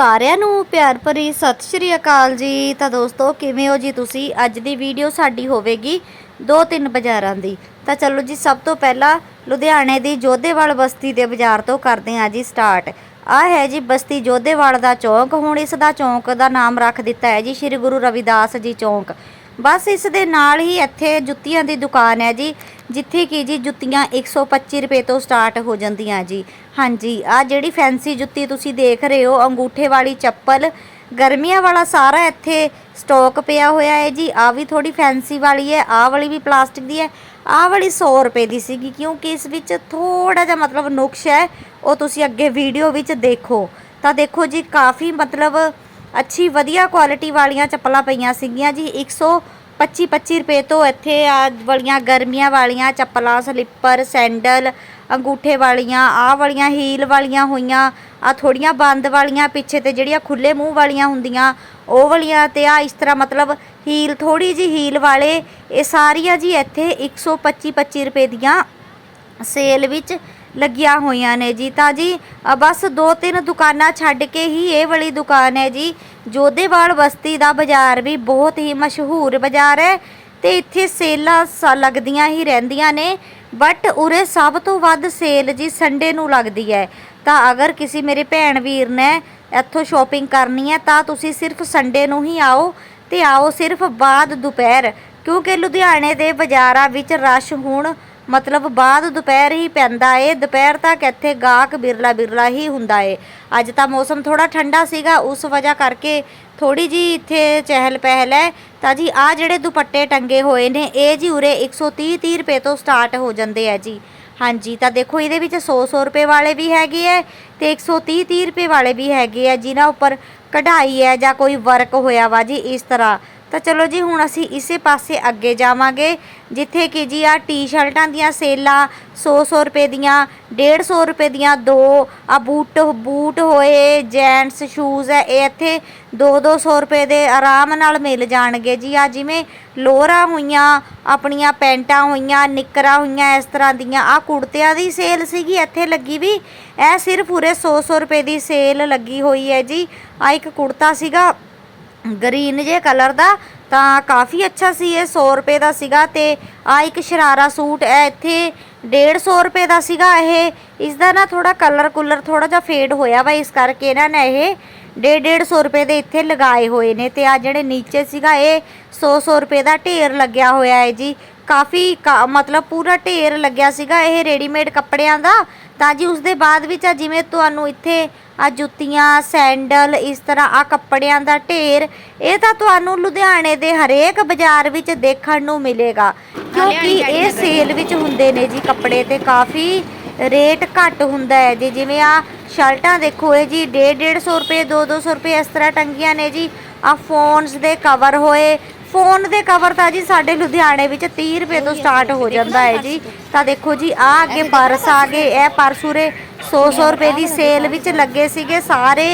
ਸਾਰਿਆਂ ਨੂੰ ਪਿਆਰ ਭਰੀ ਸਤਿ ਸ਼੍ਰੀ ਅਕਾਲ ਜੀ। ਤਾਂ ਦੋਸਤੋ, ਕਿਵੇਂ ਹੋ ਜੀ ਤੁਸੀਂ? ਅੱਜ ਦੀ ਵੀਡੀਓ ਸਾਡੀ ਹੋਵੇਗੀ ਦੋ ਤਿੰਨ ਬਾਜ਼ਾਰਾਂ ਦੀ। ਤਾਂ ਚਲੋ ਜੀ, ਸਭ ਤੋਂ ਪਹਿਲਾਂ ਲੁਧਿਆਣੇ ਦੀ ਜੋਧੇਵਾਲ ਬਸਤੀ ਦੇ ਬਾਜ਼ਾਰ ਤੋਂ ਕਰਦੇ ਹਾਂ ਜੀ ਸਟਾਰਟ। ਆ ਹੈ ਜੀ ਬਸਤੀ ਜੋਧੇਵਾਲ ਦਾ ਚੌਂਕ। ਹੁਣ ਇਸ ਦਾ ਚੌਂਕ ਦਾ ਨਾਮ ਰੱਖ ਦਿੱਤਾ ਹੈ ਜੀ ਸ੍ਰੀ ਗੁਰੂ ਰਵਿਦਾਸ ਜੀ ਚੌਂਕ। ਬਸ ਇਸ ਦੇ ਨਾਲ ਹੀ ਇੱਥੇ ਜੁੱਤੀਆਂ ਦੀ ਦੁਕਾਨ ਹੈ ਜੀ, ਜਿੱਥੇ ਕਿ ਜੀ ਜੁੱਤੀਆਂ 125 ਰੁਪਏ ਤੋਂ ਸਟਾਰਟ ਹੋ ਜਾਂਦੀਆਂ ਜੀ। ਹਾਂਜੀ, ਆ ਜਿਹੜੀ ਫੈਂਸੀ ਜੁੱਤੀ ਤੁਸੀਂ ਦੇਖ ਰਹੇ ਹੋ, ਅੰਗੂਠੇ ਵਾਲੀ ਚੱਪਲ, ਗਰਮੀਆਂ ਵਾਲਾ ਸਾਰਾ ਇੱਥੇ ਸਟਾਕ ਪਿਆ ਹੋਇਆ ਹੈ ਜੀ। ਆ ਵੀ ਥੋੜੀ ਫੈਂਸੀ ਵਾਲੀ ਹੈ, ਆ ਵਾਲੀ ਵੀ ਪਲਾਸਟਿਕ ਦੀ ਹੈ। ਆ ਵਾਲੀ 100 ਰੁਪਏ ਦੀ ਸੀਗੀ, ਕਿਉਂਕਿ ਇਸ ਵਿੱਚ ਥੋੜਾ ਜਿਹਾ ਮਤਲਬ ਨੁਕਸ ਹੈ, ਉਹ ਤੁਸੀਂ ਅੱਗੇ ਵੀਡੀਓ ਵਿੱਚ ਦੇਖੋ। ਤਾਂ ਦੇਖੋ ਜੀ, ਕਾਫੀ ਮਤਲਬ ਅੱਛੀ ਵਧੀਆ ਕੁਆਲਿਟੀ ਵਾਲੀਆਂ ਚੱਪਲਾਂ ਪਈਆਂ ਸੀਗੀਆਂ ਜੀ। 125 25 ਰੁਪਏ ਤੋਂ ਇੱਥੇ ਆ ਵਾਲੀਆਂ ਗਰਮੀਆਂ ਵਾਲੀਆਂ ਚੱਪਲਾਂ ਸਲੀਪਰ ਸੈਂਡਲ ਅੰਗੂਠੇ ਵਾਲੀਆਂ, ਆਹ ਵਾਲੀਆਂ ਹੀਲ ਵਾਲੀਆਂ ਹੋਈਆਂ ਆ ਥੋੜੀਆਂ ਬੰਦ ਵਾਲੀਆਂ, ਪਿੱਛੇ ਤੇ ਜਿਹੜੀਆਂ ਖੁੱਲੇ ਮੂੰਹ ਵਾਲੀਆਂ ਹੁੰਦੀਆਂ, ਉਹ ਵਾਲੀਆਂ ਤੇ ਆ ਇਸ ਤਰ੍ਹਾਂ ਮਤਲਬ ਹੀਲ ਥੋੜੀ ਜੀ ਹੀਲ ਵਾਲੇ, ਇਹ ਸਾਰੀਆਂ ਜੀ ਇੱਥੇ 125 25 ਰੁਪਏ ਦੀਆਂ ਸੇਲ ਵਿੱਚ ਲੱਗੀਆਂ ਹੋਈਆਂ ਨੇ ਜੀ। ਤਾਂ ਜੀ ਬਸ ਦੋ ਤਿੰਨ ਦੁਕਾਨਾਂ ਛੱਡ ਕੇ ਹੀ ਇਹ ਵਾਲੀ ਦੁਕਾਨ ਹੈ ਜੀ। ਜੋਧੇਵਾਲ ਬਸਤੀ ਦਾ ਬਾਜ਼ਾਰ ਵੀ ਬਹੁਤ ਹੀ ਮਸ਼ਹੂਰ ਬਾਜ਼ਾਰ ਹੈ ਤੇ ਇੱਥੇ ਸੇਲਾਂ ਸ- ਲੱਗਦੀਆਂ ਹੀ ਰਹਿੰਦੀਆਂ ਨੇ। ਬਟ ਉਰੇ ਸਭ ਤੋਂ ਵੱਧ ਸੇਲ ਜੀ ਸੰਡੇ ਨੂੰ ਲੱਗਦੀ ਹੈ। ਤਾਂ ਅਗਰ ਕਿਸੇ ਮੇਰੇ ਭੈਣ ਵੀਰ ਨੇ ਇੱਥੋਂ ਸ਼ਾਪਿੰਗ ਕਰਨੀ ਹੈ, ਤਾਂ ਤੁਸੀਂ ਸਿਰਫ ਸੰਡੇ ਨੂੰ ਹੀ ਆਓ ਤੇ ਆਓ ਸਿਰਫ ਬਾਅਦ ਦੁਪਹਿਰ। ਕਿਉਂਕਿ ਲੁਧਿਆਣੇ ਦੇ ਬਾਜ਼ਾਰਾਂ ਵਿੱਚ ਰਸ਼ ਹੋਣ ਮਤਲਬ ਬਾਅਦ ਦੁਪਹਿਰ ਹੀ ਪੈਂਦਾ ਏ, ਦੁਪਹਿਰ ਤੱਕ ਇੱਥੇ ਗਾਹਕ ਬਿਰਲਾ ਬਿਰਲਾ ਹੀ ਹੁੰਦਾ ਏ। ਅੱਜ ਤਾਂ ਮੌਸਮ ਥੋੜਾ ਠੰਡਾ ਸੀਗਾ, ਉਸ ਵਜ੍ਹਾ ਕਰਕੇ ਥੋੜੀ ਜੀ ਇੱਥੇ ਚਹਿਲ ਪਹਿਲ ਹੈ। ਤਾਂ ਜੀ ਆ ਜਿਹੜੇ ਦੁਪੱਟੇ ਟੰਗੇ ਹੋਏ ਨੇ, ਇਹ ਜੀ ਉਰੇ 130 30 ਰੁਪਏ ਤੋਂ ਸਟਾਰਟ ਹੋ ਜਾਂਦੇ ਆ ਜੀ। ਹਾਂਜੀ, ਤਾਂ ਦੇਖੋ ਇਹਦੇ ਵਿੱਚ 100 100 ਰੁਪਏ ਵਾਲੇ ਵੀ ਹੈਗੇ ਐ ਤੇ 130 30 ਰੁਪਏ ਵਾਲੇ ਵੀ ਹੈਗੇ ਆ, ਜਿਨ੍ਹਾਂ ਉੱਪਰ ਕਢਾਈ ਹੈ ਜਾਂ ਕੋਈ ਵਰਕ ਹੋਇਆ ਵਾ ਜੀ, ਇਸ ਤਰ੍ਹਾਂ। ਤਾਂ ਚਲੋ ਜੀ, ਹੁਣ ਅਸੀਂ ਇਸੇ ਪਾਸੇ ਅੱਗੇ ਜਾਵਾਂਗੇ, ਜਿੱਥੇ ਕਿ ਜੀ ਆ ਟੀ-ਸ਼ਰਟਾਂ ਦੀਆਂ ਸੇਲਾਂ 100-100 ਰੁਪਏ ਦੀਆਂ 150 ਰੁਪਏ ਦੀਆਂ ਦੋ ਆ ਬੂਟ ਬੂਟ ਹੋਏ, ਜੈਂਟਸ, ਸ਼ੂਜ਼ ਹੈ, ਇਹ ਇੱਥੇ 2-200 ਰੁਪਏ ਦੇ ਆਰਾਮ ਨਾਲ ਮਿਲ ਜਾਣਗੇ ਜੀ। ਆ ਜਿਵੇਂ ਲੋਅਰਾਂ ਹੋਈਆਂ, ਆਪਣੀਆਂ ਪੈਂਟਾਂ ਹੋਈਆਂ, ਨਿੱਕਰਾਂ ਹੋਈਆਂ, ਇਸ ਤਰ੍ਹਾਂ ਦੀਆਂ ਆ ਕੁੜਤਿਆਂ ਦੀ ਸੇਲ ਸੀਗੀ, ਇੱਥੇ ਲੱਗੀ ਵੀ, ਇਹ ਸਿਰਫ ਉਰੇ 100-100 ਰੁਪਏ ਦੀ ਸੇਲ ਲੱਗੀ ਹੋਈ ਹੈ ਜੀ। ਆ ਇੱਕ ਕੁੜਤਾ ਸੀਗਾ ਗ੍ਰੀਨ ਜੇ ਕਲਰ ਦਾ, ਤਾਂ ਕਾਫੀ ਅੱਛਾ ਸੀ ਇਹ 100 ਰੁਪਏ ਦਾ ਸੀਗਾ ਤੇ ਆ ਇੱਕ ਸ਼ਰਾਰਾ ਸੂਟ ਹੈ ਇੱਥੇ 150 ਰੁਪਏ ਦਾ ਸੀਗਾ ਇਹ। ਇਸ ਦਾ ਨਾ ਥੋੜਾ ਕਲਰ ਕੁਲਰ ਥੋੜਾ ਜਿਹਾ ਫੇਡ ਹੋਇਆ ਵਾ, ਇਸ ਕਰਕੇ ਇਹਨਾਂ ਨੇ ਇਹ 150 ਰੁਪਏ ਦੇ ਇੱਥੇ ਲਗਾਏ ਹੋਏ ਨੇ ਤੇ ਆ ਜਿਹੜੇ ਨੀਚੇ ਸੀਗਾ, ਇਹ 100 100 ਰੁਪਏ ਦਾ ਢੇਰ ਲੱਗਿਆ ਹੋਇਆ ਹੈ ਜੀ। ਕਾਫੀ ਕਾ- ਮਤਲਬ ਪੂਰਾ ਢੇਰ ਲੱਗਿਆ ਸੀਗਾ ਇਹ ਰੈਡੀਮੇਡ ਕੱਪੜਿਆਂ ਦਾ ਤਾਂ ਜੀ ਉਸ ਦੇ ਬਾਅਦ ਵਿੱਚ ਆ ਜਿਵੇਂ ਤੁਹਾਨੂੰ ਇੱਥੇ ਆ ਜੁੱਤੀਆਂ ਸੈਂਡਲ ਇਸ ਤਰ੍ਹਾਂ ਆ ਕੱਪੜਿਆਂ ਦਾ ਢੇਰ ਇਹ ਤਾਂ ਤੁਹਾਨੂੰ ਲੁਧਿਆਣੇ ਦੇ ਹਰੇਕ ਬਾਜ਼ਾਰ ਵਿੱਚ ਦੇਖਣ ਨੂੰ ਮਿਲੇਗਾ। ਕਿਉਂਕਿ ਇਹ ਸੇਲ ਵਿੱਚ ਹੁੰਦੇ ਨੇ ਜੀ ਕੱਪੜੇ ਤੇ ਕਾਫੀ ਰੇਟ ਘੱਟ ਹੁੰਦਾ ਹੈ ਜੀ। ਜਿਵੇਂ ਆ ਸ਼ਰਟਾਂ ਦੇਖੋ ਇਹ ਜੀ 150 ਰੁਪਏ 2-200 ਰੁਪਏ ਇਸ ਤਰ੍ਹਾਂ ਟੰਗੀਆਂ ਨੇ ਜੀ। ਆ ਫੋਨਸ ਦੇ ਕਵਰ ਹੋਏ ਫੋਨ ਦੇ ਕਵਰ ਤਾਂ ਜੀ ਸਾਡੇ ਲੁਧਿਆਣੇ ਵਿੱਚ 30 ਰੁਪਏ ਤੋਂ ਸਟਾਰਟ ਹੋ ਜਾਂਦਾ ਹੈ ਜੀ ਤਾਂ ਦੇਖੋ ਜੀ ਆ ਅੱਗੇ ਪਰਸ ਆ ਗਏ ਇਹ ਪਰਸ ਉਰੇ 100-100 ਰੁਪਏ ਦੀ ਸੇਲ ਵਿੱਚ ਲੱਗੇ ਸੀਗੇ ਸਾਰੇ।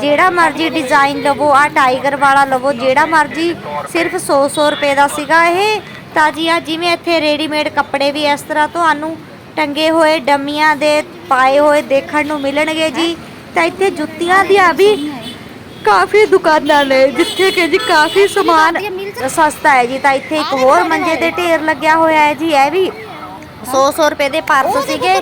ਜਿਹੜਾ ਮਰਜ਼ੀ ਡਿਜ਼ਾਈਨ ਲਵੋ ਆ ਟਾਈਗਰ ਵਾਲਾ ਲਵੋ ਜਿਹੜਾ ਮਰਜ਼ੀ ਸਿਰਫ 100-100 ਰੁਪਏ ਦਾ ਸੀਗਾ ਇਹ। ਤਾਂ ਜੀ ਆ ਜਿਵੇਂ ਇੱਥੇ ਰੈਡੀਮੇਡ ਕੱਪੜੇ ਵੀ ਇਸ ਤਰ੍ਹਾਂ ਤੁਹਾਨੂੰ ਟੰਗੇ ਹੋਏ ਡੰਮੀਆਂ ਦੇ ਪਾਏ ਹੋਏ ਦੇਖਣ ਨੂੰ ਮਿਲਣਗੇ ਜੀ। ਤਾਂ ਇੱਥੇ ਜੁੱਤੀਆਂ ਦੀਆਂ ਵੀ ਕਾਫੀ ਦੁਕਾਨਾਂ ਨੇ ਜਿੱਥੇ ਕਿ ਜੀ ਕਾਫੀ ਸਮਾਨ ਸਸਤਾ ਹੈ ਜੀ ਤਾਂ ਇੱਥੇ ਇੱਕ ਹੋਰ ਮੰਜੇ ਤੇ ਢੇਰ ਲੱਗਿਆ ਹੋਇਆ ਹੈ ਜੀ ਇਹ ਵੀ 100-100 ਰੁਪਏ ਦੇ ਪਰਸ ਸੀਗੇ।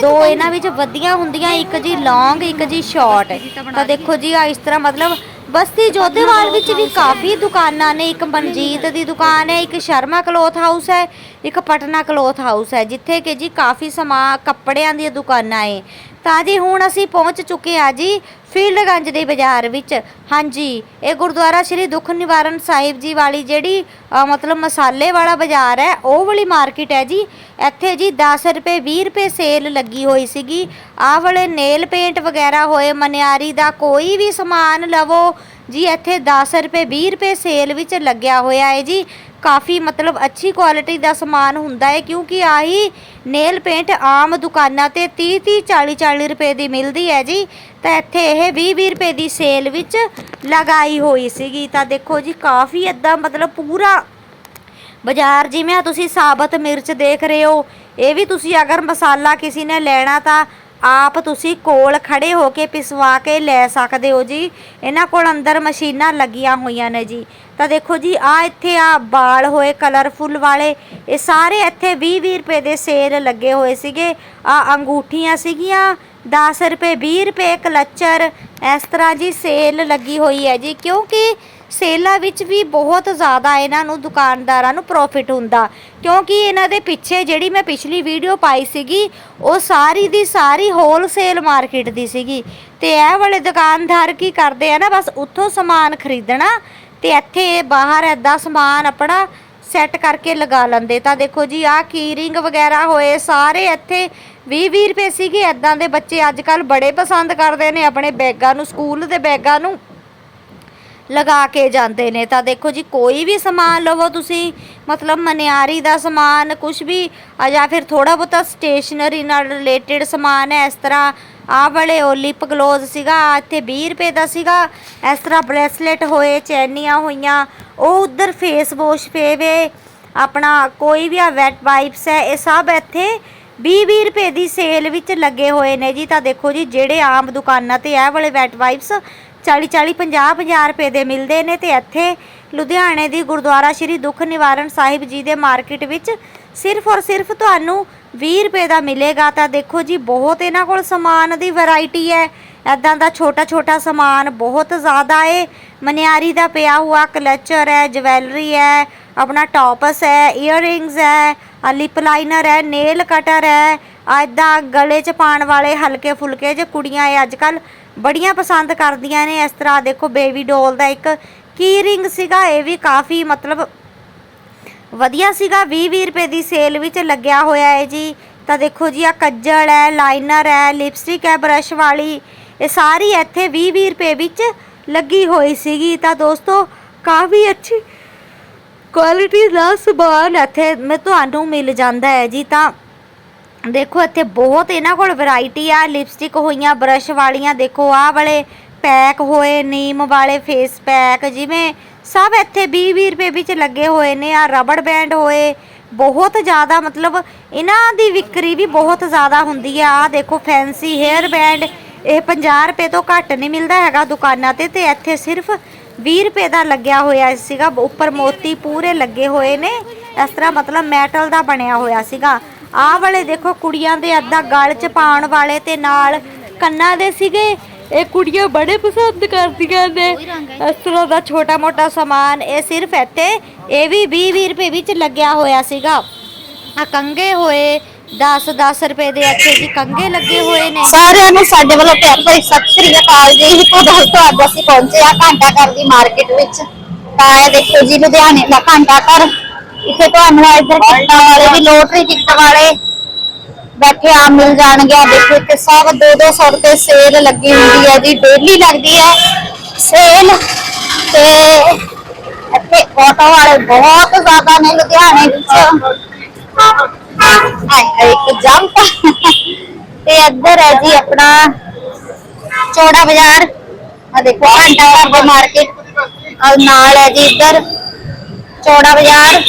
ਦੋ ਇਹਨਾਂ ਵਿੱਚ ਵਧੀਆਂ ਹੁੰਦੀਆਂ ਇੱਕ ਜੀ ਲੌਂਗ ਇੱਕ ਜੀ ਸ਼ਾਰਟ। ਤਾਂ ਦੇਖੋ ਜੀ ਆ ਇਸ ਤਰ੍ਹਾਂ ਮਤਲਬ ਬਸਤੀ ਜੋਧੇਵਾਲ ਵਿੱਚ ਵੀ ਕਾਫੀ ਦੁਕਾਨਾਂ ਨੇ ਇੱਕ ਮਨਜੀਤ ਦੀ ਦੁਕਾਨ ਹੈ ਇੱਕ ਸ਼ਰਮਾ ਕਲੋਥ ਹਾਊਸ ਹੈ ਇੱਕ ਪਟਨਾ ਕਲੋਥ ਹਾਊਸ ਹੈ ਜਿੱਥੇ ਕਿ ਜੀ ਕਾਫੀ ਸਮਾਂ ਕੱਪੜਿਆਂ ਦੀਆਂ ਦੁਕਾਨਾਂ ਹੈ। ਤਾਂ ਜੀ ਹੁਣ ਅਸੀਂ ਪਹੁੰਚ ਚੁੱਕੇ ਆ ਜੀ ਫੀਲਡਗੰਜ ਦੇ ਬਾਜ਼ਾਰ ਵਿੱਚ। ਹਾਂਜੀ, ਇਹ ਗੁਰਦੁਆਰਾ ਸ਼੍ਰੀ ਦੁੱਖ ਨਿਵਾਰਨ ਸਾਹਿਬ ਜੀ ਵਾਲੀ ਜਿਹੜੀ ਮਤਲਬ ਮਸਾਲੇ ਵਾਲਾ ਬਾਜ਼ਾਰ ਹੈ, ਉਹ ਵਾਲੀ ਮਾਰਕੀਟ ਹੈ ਜੀ। ਇੱਥੇ ਜੀ 10 ਰੁਪਏ 20 ਰੁਪਏ ਸੇਲ ਲੱਗੀ ਹੋਈ ਸੀਗੀ। ਆਹ ਵਾਲੇ ਨੇਲ ਪੇਂਟ ਵਗੈਰਾ ਹੋਏ, ਮਨਿਆਰੀ ਦਾ ਕੋਈ ਵੀ ਸਮਾਨ ਲਵੋ ਜੀ, ਇੱਥੇ 10 ਰੁਪਏ 20 ਰੁਪਏ ਸੇਲ ਵਿੱਚ ਲੱਗਿਆ ਹੋਇਆ ਹੈ ਜੀ। ਕਾਫੀ ਮਤਲਬ ਅੱਛੀ ਕੁਆਲਿਟੀ ਦਾ ਸਮਾਨ ਹੁੰਦਾ ਹੈ, ਕਿਉਂਕਿ ਆਹੀ ਨੇਲ ਪੇਂਟ ਆਮ ਦੁਕਾਨਾਂ ਤੇ 30 30 40 40 ਰੁਪਏ ਦੀ ਮਿਲਦੀ ਹੈ ਜੀ। ਤਾਂ ਇੱਥੇ ਇਹ 20 20 ਰੁਪਏ ਦੀ ਸੇਲ ਵਿੱਚ ਲਗਾਈ ਹੋਈ ਸੀਗੀ। ਤਾਂ ਦੇਖੋ ਜੀ, ਕਾਫੀ ਇਦਾਂ ਮਤਲਬ ਪੂਰਾ ਬਾਜ਼ਾਰ, ਜਿਵੇਂ ਤੁਸੀਂ ਸਾਬਤ ਮਿਰਚ ਦੇਖ ਰਹੇ ਹੋ, ਇਹ ਵੀ ਤੁਸੀਂ ਅਗਰ ਮਸਾਲਾ ਕਿਸੇ ਨੇ ਲੈਣਾ ਤਾਂ ਆਪ ਤੁਸੀਂ ਕੋਲ ਖੜੇ ਹੋ ਕੇ ਪਿਸਵਾ ਕੇ ਲੈ ਸਕਦੇ ਹੋ ਜੀ। ਇਹਨਾਂ ਕੋਲ ਅੰਦਰ ਮਸ਼ੀਨਾਂ ਲੱਗੀਆਂ ਹੋਈਆਂ ਨੇ ਜੀ। ਤਾਂ ਦੇਖੋ ਜੀ, ਆ ਇੱਥੇ ਆ ਬਾਲ ਹੋਏ, ਕਲਰਫੁੱਲ ਵਾਲੇ, ਇਹ ਸਾਰੇ ਇੱਥੇ 20 20 ਰੁਪਏ ਦੇ ਸੇਲ ਲੱਗੇ ਹੋਏ ਸੀਗੇ। ਆ ਅੰਗੂਠੀਆਂ ਸੀਗੀਆਂ 10 ਰੁਪਏ 20 ਰੁਪਏ ਕਲਚਰ। ਇਸ ਤਰ੍ਹਾਂ ਜੀ ਸੇਲ ਲੱਗੀ ਹੋਈ ਹੈ ਜੀ। ਕਿਉਂਕਿ ਸੇਲਾਂ ਵਿੱਚ ਵੀ ਬਹੁਤ ਜ਼ਿਆਦਾ ਇਹਨਾਂ ਨੂੰ ਦੁਕਾਨਦਾਰਾਂ ਨੂੰ ਪ੍ਰੋਫਿਟ ਹੁੰਦਾ। ਕਿਉਂਕਿ ਇਹਨਾਂ ਦੇ ਪਿੱਛੇ ਜਿਹੜੀ ਮੈਂ ਪਿਛਲੀ ਵੀਡੀਓ ਪਾਈ ਸੀਗੀ, ਉਹ ਸਾਰੀ ਦੀ ਸਾਰੀ ਹੋਲਸੇਲ ਮਾਰਕੀਟ ਦੀ ਸੀਗੀ। ਤੇ ਇਹ ਵਾਲੇ ਦੁਕਾਨਦਾਰ ਕੀ ਕਰਦੇ ਆ ਨਾ, ਬਸ ਉੱਥੋਂ ਸਮਾਨ ਖਰੀਦਣਾ ਤੇ ਇੱਥੇ ਬਾਹਰ ਐਦਾਂ ਸਮਾਨ ਆਪਣਾ ਸੈੱਟ ਕਰਕੇ ਲਗਾ ਲੈਂਦੇ। ਤਾਂ ਦੇਖੋ ਜੀ, ਆਹ ਕੀਰਿੰਗ ਵਗੈਰਾ ਹੋਏ, ਸਾਰੇ ਇੱਥੇ 20-20 ਰੁਪਏ ਸੀਗੇ। ਐਦਾਂ ਦੇ ਬੱਚੇ ਅੱਜ ਕੱਲ ਬੜੇ ਪਸੰਦ ਕਰਦੇ ਨੇ ਆਪਣੇ ਬੈਗਾਂ ਨੂੰ, ਸਕੂਲ ਦੇ ਬੈਗਾਂ ਨੂੰ। ਲਗਾ ਕੇ ਜਾਂਦੇ ਨੇ। ਤਾਂ ਦੇਖੋ ਜੀ, ਕੋਈ ਵੀ ਸਮਾਨ ਲਵੋ ਤੁਸੀਂ, ਮਤਲਬ ਮਨਿਆਰੀ ਦਾ ਸਮਾਨ ਕੁਝ ਵੀ ਜਾਂ ਫਿਰ ਥੋੜਾ ਬਹੁਤਾ ਸਟੇਸ਼ਨਰੀ ਨਾਲ ਰਿਲੇਟਡ ਸਮਾਨ ਹੈ, ਇਸ ਤਰ੍ਹਾਂ ਆਹ ਵਾਲੇ ਉਹ ਲਿਪ ਗਲੋਜ਼ ਸੀਗਾ, ਆਹ ਇੱਥੇ 20 ਰੁਪਏ ਦਾ ਸੀਗਾ। ਇਸ ਤਰ੍ਹਾਂ ਬ੍ਰੇਸਲੇਟ ਹੋਏ, ਚੈਨੀਆਂ ਹੋਈਆਂ, ਉਹ ਉਧਰ ਫੇਸ ਵਾਸ਼ ਪੇਵੇ ਆਪਣਾ ਕੋਈ ਵੀ ਆ ਵੈਟ ਵਾਈਪਸ ਹੈ, ਇਹ ਸਭ ਇੱਥੇ 20-20 ਰੁਪਏ ਦੀ ਸੇਲ ਵਿੱਚ ਲੱਗੇ ਹੋਏ ਨੇ ਜੀ। ਤਾਂ ਦੇਖੋ ਜੀ, ਜਿਹੜੇ ਆਮ ਦੁਕਾਨਾਂ ਤੇ ਇਹ ਵਾਲੇ ਵੈਟ ਵਾਈਪਸ 40-40 50-50 ਰੁਪਏ ਦੇ ਮਿਲਦੇ ਨੇ ਤੇ ਇੱਥੇ ਲੁਧਿਆਣੇ ਦੀ ਗੁਰਦੁਆਰਾ ਸ਼੍ਰੀ ਦੁੱਖ ਨਿਵਾਰਨ ਸਾਹਿਬ ਜੀ ਦੇ ਮਾਰਕੀਟ ਵਿੱਚ ਸਿਰਫ ਔਰ ਸਿਰਫ ਤੁਹਾਨੂੰ 20 ਰੁਪਏ ਦਾ ਮਿਲੇਗਾ। ਤਾਂ ਦੇਖੋ ਜੀ, ਬਹੁਤ ਇਹਨਾਂ ਕੋਲ ਸਮਾਨ ਦੀ ਵੈਰਾਈਟੀ ਹੈ। ਐਦਾਂ ਦਾ ਛੋਟਾ ਛੋਟਾ ਸਮਾਨ ਬਹੁਤ ਜ਼ਿਆਦਾ ਏ। ਮਨਿਆਰੀ ਦਾ ਪਿਆ ਹੁਆ ਕਲਚਰ ਹੈ, ਜਵੈਲਰੀ ਹੈ, ਆਪਣਾ ਟੌਪਸ ਹੈ ਇਅਰਿੰਗਸ ਹੈ ਆ ਲਿਪ ਲਾਈਨਰ ਹੈ ਨੇਲ ਕਟਰ ਹੈ। ਐਦਾਂ ਗਲੇ 'ਚ ਪਾਉਣ ਵਾਲੇ ਹਲਕੇ ਫੁਲਕੇ ਜੇ ਕੁੜੀਆਂ ਇਹ ਅੱਜ ਕੱਲ੍ਹ ਬੜੀਆਂ ਪਸੰਦ ਕਰਦੀਆਂ ਨੇ। ਇਸ ਤਰ੍ਹਾਂ ਦੇਖੋ ਬੇਬੀ ਡੋਲ ਦਾ ਇੱਕ ਕੀ ਰਿੰਗ ਸੀਗਾ, ਇਹ ਵੀ ਕਾਫੀ ਮਤਲਬ ਵਧੀਆ ਸੀਗਾ। 20-20 ਰੁਪਏ ਦੀ ਸੇਲ ਵਿੱਚ ਲੱਗਿਆ ਹੋਇਆ ਹੈ ਜੀ। ਤਾਂ ਦੇਖੋ ਜੀ ਆ ਕੱਜਲ ਹੈ ਲਾਈਨਰ ਹੈ ਲਿਪਸਟਿਕ ਹੈ ਬ੍ਰਸ਼ ਵਾਲੀ। ਇਹ ਸਾਰੀ ਇੱਥੇ 20-20 ਰੁਪਏ ਵਿੱਚ ਲੱਗੀ ਹੋਈ ਸੀਗੀ। ਤਾਂ ਦੋਸਤੋ, ਕਾਫੀ ਅੱਛੀ ਕੁਆਲਿਟੀ ਦਾ ਸਮਾਨ ਇੱਥੇ ਮੈਂ ਤੁਹਾਨੂੰ ਮਿਲ ਜਾਂਦਾ ਹੈ ਜੀ। ਤਾਂ ਦੇਖੋ, ਇੱਥੇ ਬਹੁਤ ਇਹਨਾਂ ਕੋਲ ਵੈਰਾਈਟੀ ਆ ਲਿਪਸਟਿਕ ਹੋਈਆਂ ਬਰਸ਼ ਵਾਲੀਆਂ, ਦੇਖੋ, ਆਹ ਵਾਲੇ ਪੈਕ ਹੋਏ ਨੀਮ ਵਾਲੇ ਫੇਸ ਪੈਕ ਜਿਵੇਂ ਸਭ ਇੱਥੇ 20-20 ਰੁਪਏ ਵਿੱਚ ਲੱਗੇ ਹੋਏ ਨੇ ਆ ਰਬੜ ਬੈਂਡ ਹੋਏ, ਬਹੁਤ ਜ਼ਿਆਦਾ ਮਤਲਬ ਇਹਨਾਂ ਦੀ ਵਿਕਰੀ ਵੀ ਬਹੁਤ ਜ਼ਿਆਦਾ ਹੁੰਦੀ ਆ ਆ ਦੇਖੋ ਫੈਂਸੀ ਹੇਅਰ ਬੈਂਡ ਇਹ 50 ਰੁਪਏ ਤੋਂ ਘੱਟ ਨਹੀਂ ਮਿਲਦਾ ਹੈਗਾ ਦੁਕਾਨਾਂ ਤੇ ਤੇ ਇੱਥੇ ਸਿਰਫ 20 ਰੁਪਏ ਦਾ ਲੱਗਿਆ ਹੋਇਆ ਸੀਗਾ, ਉੱਪਰ ਮੋਤੀ ਪੂਰੇ ਲੱਗੇ ਹੋਏ ਨੇ, ਇਸ ਤਰ੍ਹਾਂ ਮਤਲਬ ਮੈਟਲ ਦਾ ਬਣਿਆ ਹੋਇਆ ਸੀਗਾ। ਆਹ ਵਾਲੇ ਦੇਖੋ ਕੁੜੀਆਂ ਦੇ ਅੱਧਾ ਗਲ ਚ ਪਾਉਣ ਵਾਲੇ ਤੇ ਨਾਲ ਕੰਨਾਂ ਦੇ ਸੀਗੇ। ਇਹ ਕੁੜੀਆਂ ਬੜੇ ਪਸੰਦ ਕਰਦੀਆਂ ਨੇ। ਇਸ ਤਰ੍ਹਾਂ ਦਾ ਛੋਟਾ ਮੋਟਾ ਸਮਾਨ ਇਹ ਸਿਰਫ ਇੱਥੇ ਇਹ ਵੀ 20 20 ਰੁਪਏ ਵਿੱਚ ਲੱਗਿਆ ਹੋਇਆ ਸੀਗਾ। ਆ ਕੰਗੇ ਹੋਏ 10 10 ਰੁਪਏ ਦੇ ਇੱਥੇ ਜੀ ਕੰਗੇ ਲੱਗੇ ਹੋਏ ਨੇ। ਸਾਰਿਆਂ ਨੂੰ ਸਾਡੇ ਵੱਲੋਂ ਪਿਆਰ ਭਰੀ ਸਤਿ ਸ੍ਰੀ ਅਕਾਲ ਜੀ। ਤੋਂ ਦੋਸਤੋ ਅੱਜ ਅਸੀਂ ਪਹੁੰਚੇ ਆ ਘੰਟਾ ਘਰ ਦੀ ਮਾਰਕੀਟ ਵਿੱਚ। ਤਾਂ ਇਹ ਦੇਖੋ ਜੀ ਲੁਧਿਆਣੇ ਦਾ ਘੰਟਾ ਘਰ। ਇੱਥੇ ਤੁਹਾਨੂੰ ਇੱਧਰ ਟਿਕਟਾਂ ਵਾਲੇ ਵੀ ਲੋਟਰੀ ਟਿਕਟ ਵਾਲੇ ਬੈਠੇ ਆ, ਮਿਲ ਜਾਣਗੇ ਆ, ਦੇਖੋ ਇੱਥੇ ਸਭ 2-200 ਰੁਪਏ ਸੇਲ ਲੱਗੀ ਹੁੰਦੀ ਹੈ ਜੀ ਡੇਲੀ ਲੱਗਦੀ ਹੈ ਸੇਲ ਤੇ ਇੱਥੇ ਆਟੋ ਵਾਲੇ ਬਹੁਤ ਜ਼ਿਆਦਾ ਨੇ ਲੁਧਿਆਣੇ ਵਿੱਚ। ਹਾਏ, ਇੱਕ ਜੰਪ ਤੇ ਇੱਧਰ ਹੈ ਜੀ ਆਪਣਾ ਚੋੜਾ ਬਾਜ਼ਾਰ। ਆ ਦੇਖੋ, ਘੰਟਾ ਘਰ ਦੀ ਮਾਰਕੀਟ ਨਾਲ ਹੈ ਜੀ ਇੱਧਰ ਚੌੜਾ ਬਾਜ਼ਾਰ।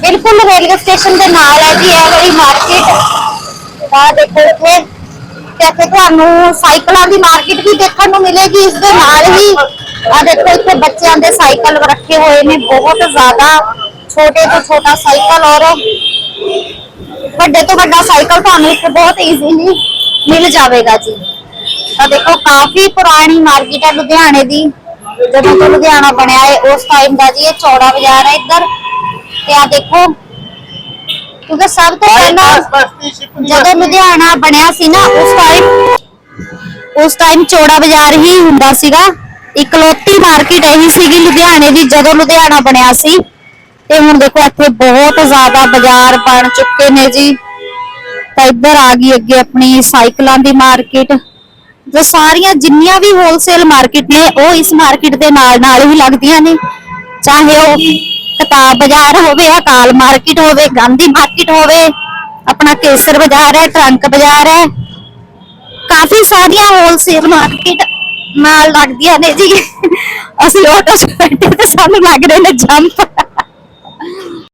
ਬਿਲਕੁਲ ਰੇਲਵੇ ਸਟੇਸ਼ਨ ਦੇ ਨਾਲ ਹੈ ਜੀ, ਇਹ ਵਾਲੀ ਮਾਰਕੀਟ ਆ ਦੇਖੋ ਇੱਥੇ। ਇੱਥੇ ਤੁਹਾਨੂੰ ਸਾਈਕਲਾਂ ਦੀ ਮਾਰਕੀਟ ਵੀ ਦੇਖਣ ਨੂੰ ਮਿਲੇਗੀ, ਇਸ ਦੇ ਨਾਲ ਹੀ ਆ ਦੇਖੋ ਇੱਥੇ ਬੱਚਿਆਂ ਦੇ ਸਾਈਕਲ ਰੱਖੇ ਹੋਏ ਨੇ, ਬਹੁਤ ਜ਼ਿਆਦਾ ਛੋਟੇ ਤੋਂ ਛੋਟਾ ਸਾਈਕਲ ਔਰ ਵੱਡੇ ਤੋਂ ਵੱਡਾ ਸਾਈਕਲ ਤੁਹਾਨੂੰ ਇੱਥੇ ਬਹੁਤ ਈਜ਼ੀਲੀ ਮਿਲ ਜਾਵੇਗਾ ਜੀ। ਤਾਂ ਦੇਖੋ, ਕਾਫੀ ਪੁਰਾਣੀ ਮਾਰਕੀਟ ਹੈ ਲੁਧਿਆਣੇ ਦੀ। ਜਦੋਂ ਤੋਂ ਲੁਧਿਆਣਾ ਬਣਿਆ ਹੈ ਉਸ ਟਾਈਮ ਦਾ ਜੀ ਇਹ ਚੌੜਾ ਬਾਜ਼ਾਰ ਹੈ ਇੱਧਰ। ਤੇ ਆ ਦੇਖੋ। ਕਿਉਂਕਿ ਸਭ ਤੋਂ ਪਹਿਲਾਂ ਜਦੋਂ ਲੁਧਿਆਣਾ ਬਣਿਆ ਸੀ ਨਾ ਉਸ ਟਾਈਮ ਉਸ ਟਾਈਮ ਚੌੜਾ ਬਾਜ਼ਾਰ ਹੀ ਹੁੰਦਾ ਸੀਗਾ। ਇਕਲੌਤੀ ਮਾਰਕੀਟ ਇਹੀ ਸੀਗੀ ਲੁਧਿਆਣੇ ਦੀ ਜਦੋਂ ਲੁਧਿਆਣਾ ਬਣਿਆ ਸੀ। ਤੇ ਹੁਣ ਦੇਖੋ ਇੱਥੇ ਬਹੁਤ ਜ਼ਿਆਦਾ ਬਾਜ਼ਾਰ ਬਣ ਚੁੱਕੇ ਨੇ ਜੀ। ਤਾਂ ਇੱਧਰ ਆ ਗਈ ਅੱਗੇ ਆਪਣੀ ਸਾਈਕਲਾਂ ਦੀ ਮਾਰਕੀਟ ਜੋ ਸਾਰੀਆਂ ਜਿੰਨੀਆਂ ਵੀ ਹੋਲਸੇਲ ਮਾਰਕੀਟ ਨੇ ਉਹ ਇਸ ਮਾਰਕੀਟ ਦੇ ਨਾਲ ਨਾਲ ਹੀ ਲੱਗਦੀਆਂ ਨੇ। ਚਾਹੇ ਉਹ ਕਿਤਾਬ ਬਾਜ਼ਾਰ ਹੋਵੇ ਅਕਾਲ ਮਾਰਕੀਟ ਹੋਵੇ, ਗਾਂਧੀ ਮਾਰਕੀਟ ਹੋਵੇ, ਆਪਣਾ ਕੇਸਰ ਬਾਜ਼ਾਰ ਹੈ, ਟਰੰਕ ਬਾਜ਼ਾਰ ਹੈ। ਕਾਫੀ ਸਾਰੀਆਂ ਹੋਲਸੇਲ ਮਾਰਕੀਟ ਨਾਲ ਲੱਗਦੀਆਂ ਨੇ ਜੀ। ਅਸੀਂ ਆਟੋ ਸਪੈਂਟੇ ਤੇ ਸਾਨੂੰ ਲੱਗ ਰਹੇ ਨੇ ਜੰਪ